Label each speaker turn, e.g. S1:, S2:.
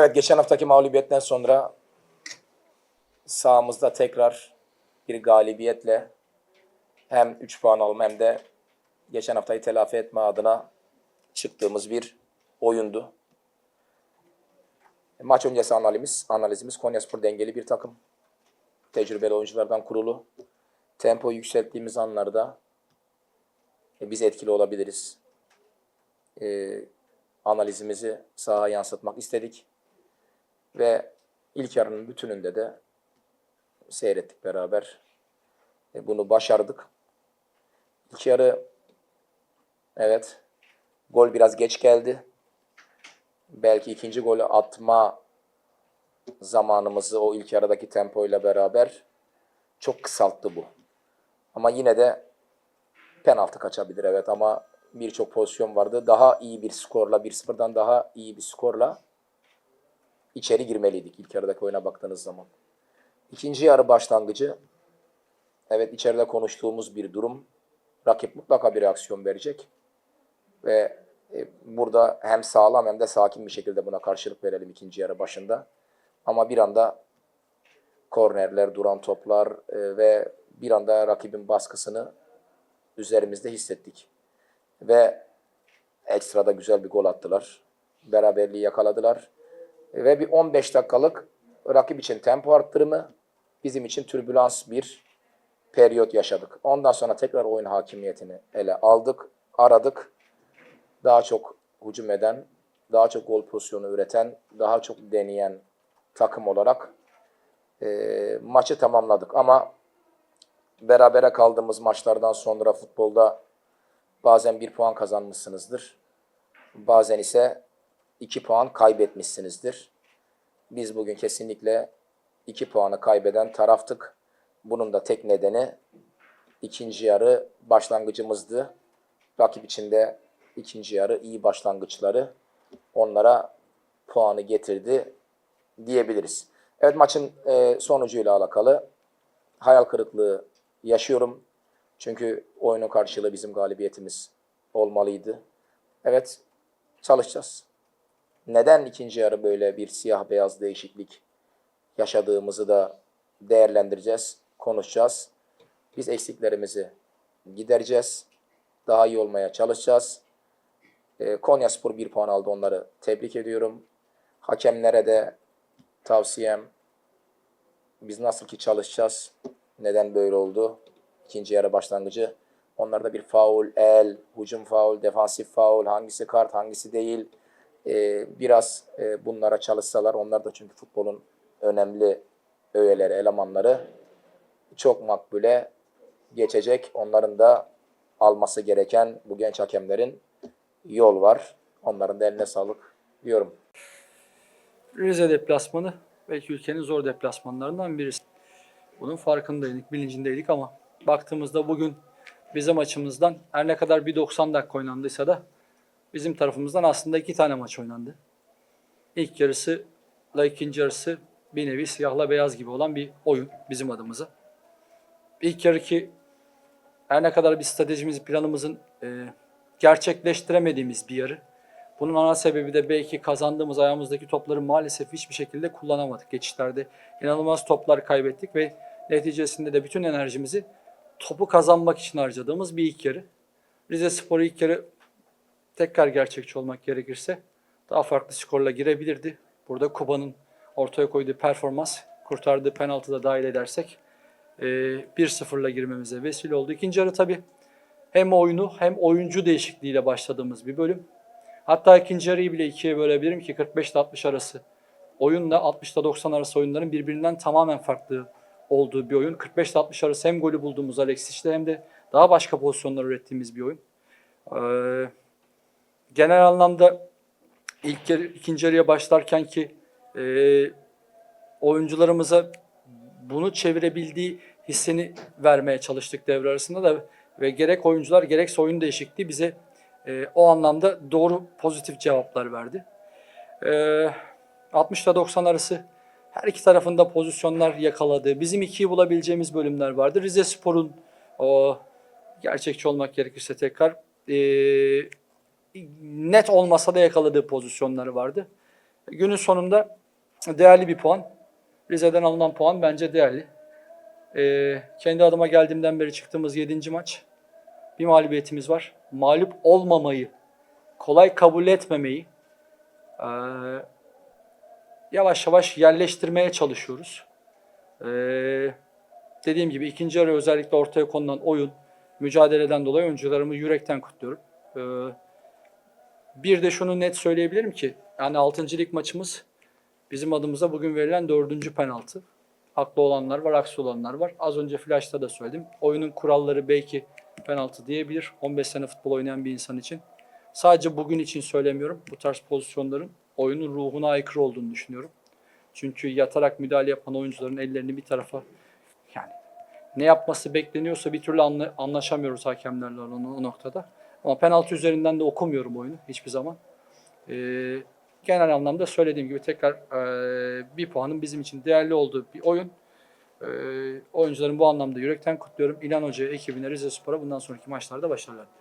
S1: Evet geçen haftaki mağlubiyetten sonra sahamızda tekrar bir galibiyetle hem 3 puan alma hem de geçen haftayı telafi etme adına çıktığımız bir oyundu. Maç öncesi analizimiz, analizimiz Konyaspor dengeli bir takım. Tecrübeli oyunculardan kurulu. Tempo yükselttiğimiz anlarda e, biz etkili olabiliriz. E, analizimizi sahaya yansıtmak istedik. Ve ilk yarının bütününde de seyrettik beraber. E, bunu başardık. İlk yarı evet gol biraz geç geldi. Belki ikinci golü atma zamanımızı o ilk yarıdaki tempoyla beraber çok kısalttı bu. Ama yine de penaltı kaçabilir evet ama birçok pozisyon vardı. Daha iyi bir skorla 1-0'dan daha iyi bir skorla içeri girmeliydik ilk yarıdaki oyuna baktığınız zaman. İkinci yarı başlangıcı evet içeride konuştuğumuz bir durum. Rakip mutlaka bir reaksiyon verecek. Ve e, burada hem sağlam hem de sakin bir şekilde buna karşılık verelim ikinci yarı başında. Ama bir anda kornerler, duran toplar e, ve bir anda rakibin baskısını üzerimizde hissettik. Ve ekstrada güzel bir gol attılar. Beraberliği yakaladılar. Ve bir 15 dakikalık rakip için tempo arttırımı, bizim için türbülans bir periyot yaşadık. Ondan sonra tekrar oyun hakimiyetini ele aldık, aradık. Daha çok hücum eden, daha çok gol pozisyonu üreten, daha çok deneyen takım olarak e, maçı tamamladık. Ama berabere kaldığımız maçlardan sonra futbolda bazen bir puan kazanmışsınızdır. Bazen ise iki puan kaybetmişsinizdir. Biz bugün kesinlikle iki puanı kaybeden taraftık. Bunun da tek nedeni ikinci yarı başlangıcımızdı. Rakip içinde ikinci yarı iyi başlangıçları onlara puanı getirdi diyebiliriz. Evet maçın e, sonucuyla alakalı hayal kırıklığı yaşıyorum. Çünkü oyunun karşılığı bizim galibiyetimiz olmalıydı. Evet çalışacağız. Neden ikinci yarı böyle bir siyah beyaz değişiklik yaşadığımızı da değerlendireceğiz, konuşacağız. Biz eksiklerimizi gidereceğiz. Daha iyi olmaya çalışacağız. E, Konyaspor bir puan aldı onları tebrik ediyorum. Hakemlere de tavsiyem biz nasıl ki çalışacağız. Neden böyle oldu? İkinci yarı başlangıcı. Onlarda bir faul, el, hücum faul, defansif faul, hangisi kart, hangisi değil. Ee, biraz e, bunlara çalışsalar, onlar da çünkü futbolun önemli öğeleri, elemanları çok makbule geçecek. Onların da alması gereken bu genç hakemlerin yol var. Onların da eline sağlık diyorum.
S2: Rize deplasmanı belki ülkenin zor deplasmanlarından birisi. Bunun farkındaydık, bilincindeydik ama baktığımızda bugün bizim açımızdan her ne kadar bir 90 dakika oynandıysa da bizim tarafımızdan aslında iki tane maç oynandı. İlk yarısı ile ikinci yarısı bir nevi siyahla beyaz gibi olan bir oyun bizim adımıza. İlk yarı ki her ne kadar bir stratejimizi, planımızın e, gerçekleştiremediğimiz bir yarı. Bunun ana sebebi de belki kazandığımız ayağımızdaki topları maalesef hiçbir şekilde kullanamadık. Geçişlerde inanılmaz toplar kaybettik ve neticesinde de bütün enerjimizi topu kazanmak için harcadığımız bir ilk yarı. Rize Spor ilk yarı tekrar gerçekçi olmak gerekirse daha farklı skorla girebilirdi. Burada Kuba'nın ortaya koyduğu performans, kurtardığı penaltı da dahil edersek e, 1-0'la girmemize vesile oldu. İkinci yarı tabii hem oyunu hem oyuncu değişikliğiyle başladığımız bir bölüm. Hatta ikinci yarıyı bile ikiye bölebilirim ki 45 ile 60 arası oyunla 60 ile 90 arası oyunların birbirinden tamamen farklı olduğu bir oyun. 45 ile 60 arası hem golü bulduğumuz Alexis'le hem de daha başka pozisyonlar ürettiğimiz bir oyun. Ee, genel anlamda ilk yarı, ikinci yarıya başlarken ki e, oyuncularımıza bunu çevirebildiği hissini vermeye çalıştık devre arasında da ve gerek oyuncular gerekse oyun değişikliği bize e, o anlamda doğru pozitif cevaplar verdi. E, 60 ile 90 arası her iki tarafında pozisyonlar yakaladı. Bizim ikiyi bulabileceğimiz bölümler vardı. Rize Spor'un o gerçekçi olmak gerekirse tekrar e, net olmasa da yakaladığı pozisyonları vardı. Günün sonunda değerli bir puan. Rize'den alınan puan bence değerli. Ee, kendi adıma geldiğimden beri çıktığımız 7. maç. Bir mağlubiyetimiz var. Mağlup olmamayı, kolay kabul etmemeyi ee, yavaş yavaş yerleştirmeye çalışıyoruz. Ee, dediğim gibi ikinci yarı özellikle ortaya konulan oyun, mücadeleden dolayı oyuncularımı yürekten kutluyorum. Ee, bir de şunu net söyleyebilirim ki, yani 6. lig maçımız bizim adımıza bugün verilen dördüncü penaltı. Haklı olanlar var, aksi olanlar var. Az önce flash'ta da söyledim. Oyunun kuralları belki penaltı diyebilir 15 sene futbol oynayan bir insan için. Sadece bugün için söylemiyorum. Bu tarz pozisyonların oyunun ruhuna aykırı olduğunu düşünüyorum. Çünkü yatarak müdahale yapan oyuncuların ellerini bir tarafa yani ne yapması bekleniyorsa bir türlü anla- anlaşamıyoruz hakemlerle o noktada. Ama penaltı üzerinden de okumuyorum oyunu hiçbir zaman. Ee, genel anlamda söylediğim gibi tekrar ee, bir puanın bizim için değerli olduğu bir oyun. Ee, oyuncuların bu anlamda yürekten kutluyorum. İlhan Hoca'ya, ekibine, Rize Spor'a bundan sonraki maçlarda başarılar diliyorum.